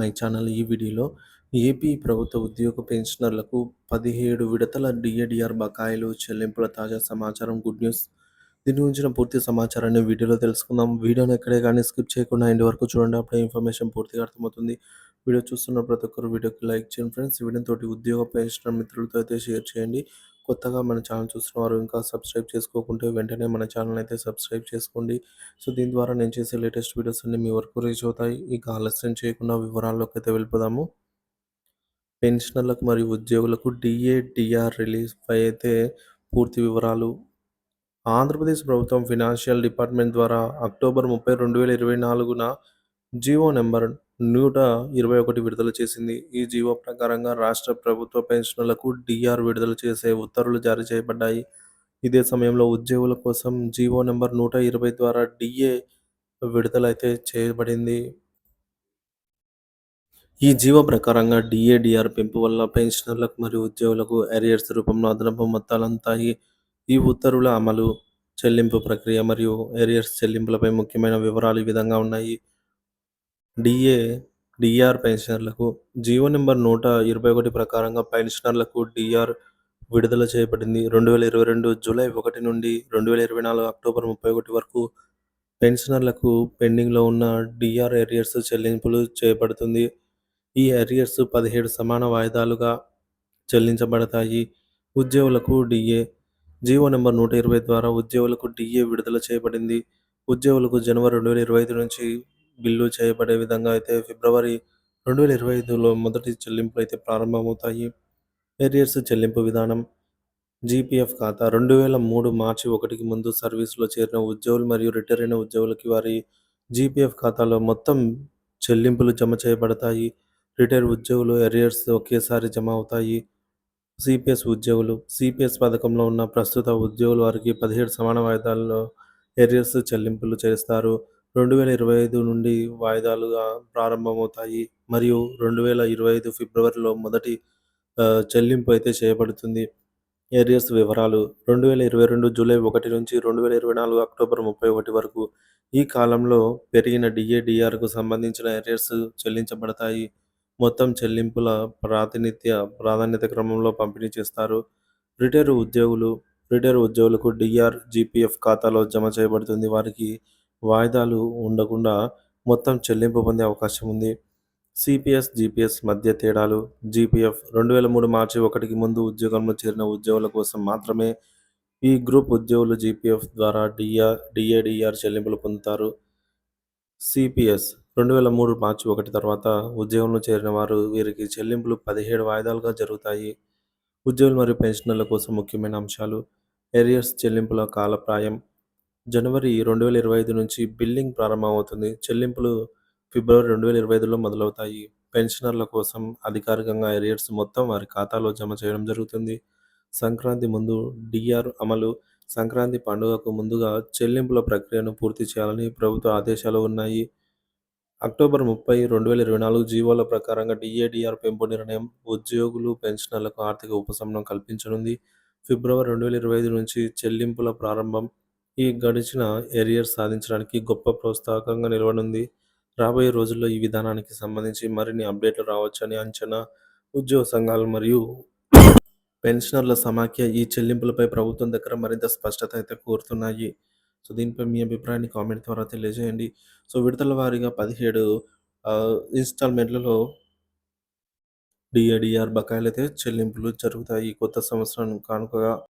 My channel ఈ వీడియోలో AP ప్రభుత్వ ఉద్యోగ పెన్షనర్లకు పదిహేడు విడతల డిఏడిఆర్ బకాయిలు చెల్లింపుల తాజా సమాచారం గుడ్ న్యూస్. దీని గురించిన పూర్తి సమాచారాన్ని వీడియోలో తెలుసుకుందాం. వీడియోని ఎక్కడే కానీ స్కిప్ చేయకుండా ఇంటి వరకు చూడండి. అప్పుడే ఇన్ఫర్మేషన్ పూర్తిగా అర్థమవుతుంది. వీడియో చూస్తున్న ప్రతి ఒక్కరు వీడియోకి లైక్ చేయండి ఫ్రెండ్స్. వీడియో ఉద్యోగ పెన్షనర్ మిత్రులతో అయితే షేర్ చేయండి. కొత్తగా మన ఛానల్ చూస్తున్న వారు ఇంకా సబ్స్క్రైబ్ చేసుకోకుంటే వెంటనే మన ఛానల్ అయితే సబ్స్క్రైబ్ చేసుకోండి. సో దీని ద్వారా నేను చేసే లేటెస్ట్ వీడియోస్ అన్ని మీ వరకు రీచ్ అవుతాయి. ఇక ఆలస్యం చేయకుండా వివరాల్లోకి అయితే వెళ్ళిపోదాము. పెన్షనర్లకు మరియు ఉద్యోగులకు డిఏ డిఆర్ రిలీజ్ పై అయితే పూర్తి వివరాలు. ఆంధ్రప్రదేశ్ ప్రభుత్వం ఫినాన్షియల్ డిపార్ట్మెంట్ ద్వారా అక్టోబర్ ముప్పై రెండు వేల ఇరవై నాలుగున జియో నెంబర్ నూట ఇరవై ఒకటి విడుదల చేసింది. ఈ జీవో ప్రకారంగా రాష్ట్ర ప్రభుత్వ పెన్షన్లకు డిఆర్ విడుదల చేసే ఉత్తర్వులు జారీ చేయబడ్డాయి. ఇదే సమయంలో ఉద్యోగుల కోసం జీవో నెంబర్ నూట ఇరవై ద్వారా డిఏ విడుదలైతే చేయబడింది. ఈ జీవో ప్రకారంగా డిఏడిఆర్ పెంపు వల్ల పెన్షనర్లకు మరియు ఉద్యోగులకు ఎరియర్స్ రూపంలో అదనపు మొత్తాలు అందుతాయి. ఈ ఉత్తర్వుల అమలు చెల్లింపు ప్రక్రియ మరియు ఎరియర్స్ చెల్లింపులపై ముఖ్యమైన వివరాలు ఈ విధంగా ఉన్నాయి. డిఏ డిఆర్ పెన్షనర్లకు జీవో నెంబర్ నూట ఇరవై ఒకటి ప్రకారంగా పెన్షనర్లకు డిఆర్ విడుదల చేయబడింది. రెండు వేల ఇరవై రెండు జూలై ఒకటి నుండి రెండు వేల ఇరవై నాలుగు అక్టోబర్ ముప్పై ఒకటి వరకు పెన్షనర్లకు పెండింగ్లో ఉన్న డిఆర్ ఎరియర్స్ చెల్లింపులు చేయబడుతుంది. ఈ ఎరియర్స్ పదిహేడు సమాన వాయిదాలుగా చెల్లించబడతాయి. ఉద్యోగులకు డిఏ జీవో నెంబర్ నూట ఇరవై ద్వారా ఉద్యోగులకు డిఏ విడుదల చేయబడింది. ఉద్యోగులకు జనవరి రెండు వేల ఇరవై ఐదు నుంచి బిల్లు చేయబడే విధంగా అయితే ఫిబ్రవరి రెండు వేల ఇరవై ఐదులో మొదటి చెల్లింపులు అయితే ప్రారంభమవుతాయి. ఏరియర్స్ చెల్లింపు విధానం జీపీఎఫ్ ఖాతా రెండు వేల మూడు మార్చి ఒకటికి ముందు సర్వీస్లో చేరిన ఉద్యోగులు మరియు రిటైర్ అయిన ఉద్యోగులకి వారి జీపీఎఫ్ ఖాతాలో మొత్తం చెల్లింపులు జమ చేయబడతాయి. రిటైర్ ఉద్యోగులు ఎరియర్స్ ఒకేసారి జమ అవుతాయి. సిపిఎస్ ఉద్యోగులు సిపిఎస్ పథకంలో ఉన్న ప్రస్తుత ఉద్యోగులు వారికి పదిహేడు సమాన వాయిదాల్లో ఎరియర్స్ చెల్లింపులు చేస్తారు. రెండు వేల ఇరవై ఐదు నుండి వాయిదాలుగా ప్రారంభమవుతాయి. మరియు రెండు వేల ఇరవై ఐదు ఫిబ్రవరిలో మొదటి చెల్లింపు అయితే చేయబడుతుంది. ఏరియస్ వివరాలు. రెండు వేల ఇరవై రెండు జూలై ఒకటి నుంచి రెండు వేల ఇరవై నాలుగు అక్టోబర్ ముప్పై ఒకటి వరకు ఈ కాలంలో పెరిగిన డిఏడిఆర్కు సంబంధించిన ఏరియర్స్ చెల్లించబడతాయి. మొత్తం చెల్లింపుల ప్రాతినిధ్య ప్రాధాన్యత క్రమంలో పంపిణీ చేస్తారు. రిటైర్ ఉద్యోగులు రిటైర్ ఉద్యోగులకు డిఆర్ జీపీఎఫ్ ఖాతాలో జమ చేయబడుతుంది. వారికి వాయిదాలు ఉండకుండా మొత్తం చెల్లింపు పొందే అవకాశం ఉంది. సిపిఎస్ జీపీఎస్ మధ్య తేడాలు. జీపీఎఫ్ రెండు వేల మూడు మార్చి ఒకటికి ముందు ఉద్యోగంలో చేరిన ఉద్యోగుల కోసం మాత్రమే ఈ గ్రూప్ ఉద్యోగులు జీపీఎఫ్ ద్వారా డిఆర్ డిఏడిఆర్ చెల్లింపులు పొందుతారు. సిపిఎస్ రెండు వేల మూడు మార్చి ఒకటి తర్వాత ఉద్యోగంలో చేరిన వారు వీరికి చెల్లింపులు పదిహేడు వాయిదాలుగా జరుగుతాయి. ఉద్యోగులు మరియు పెన్షనర్ల కోసం ముఖ్యమైన అంశాలు. ఏరియర్స్ చెల్లింపుల కాలప్రాయం జనవరి రెండు వేల ఇరవై ఐదు నుంచి బిల్లింగ్ ప్రారంభమవుతుంది. చెల్లింపులు ఫిబ్రవరి రెండు వేల ఇరవై ఐదులో మొదలవుతాయి. పెన్షనర్ల కోసం అధికారికంగా ఏరియర్స్ మొత్తం వారి ఖాతాలో జమ చేయడం జరుగుతుంది. సంక్రాంతి ముందు డిఆర్ అమలు. సంక్రాంతి పండుగకు ముందుగా చెల్లింపుల ప్రక్రియను పూర్తి చేయాలని ప్రభుత్వ ఆదేశాలు ఉన్నాయి. అక్టోబర్ ముప్పై రెండు వేల ఇరవై నాలుగు జీవోల ప్రకారంగా డిఏడిఆర్ పెంపు నిర్ణయం ఉద్యోగులు పెన్షనర్లకు ఆర్థిక ఉపశమనం కల్పించనుంది. ఫిబ్రవరి రెండు వేల ఇరవై ఐదు నుంచి చెల్లింపుల ప్రారంభం ఈ గడిచిన ఏరియర్ సాధించడానికి గొప్ప ప్రోత్సాహకంగా నిలవనుంది. రాబోయే రోజుల్లో ఈ విధానానికి సంబంధించి మరిన్ని అప్డేట్లు రావచ్చని అంచనా ఉద్యోగ సంఘాలు మరియు పెన్షనర్ల సమాఖ్య ఈ చెల్లింపులపై ప్రభుత్వం దగ్గర మరింత స్పష్టత అయితే కోరుతున్నాయి. సో దీనిపై మీ అభిప్రాయాన్ని కామెంట్ ద్వారా తెలియజేయండి. సో విడతల వారీగా పదిహేడు ఇన్స్టాల్మెంట్లలో డిఏడిఆర్ బకాయిలు అయితే చెల్లింపులు జరుగుతాయి. కొత్త సంవత్సరం కానుకగా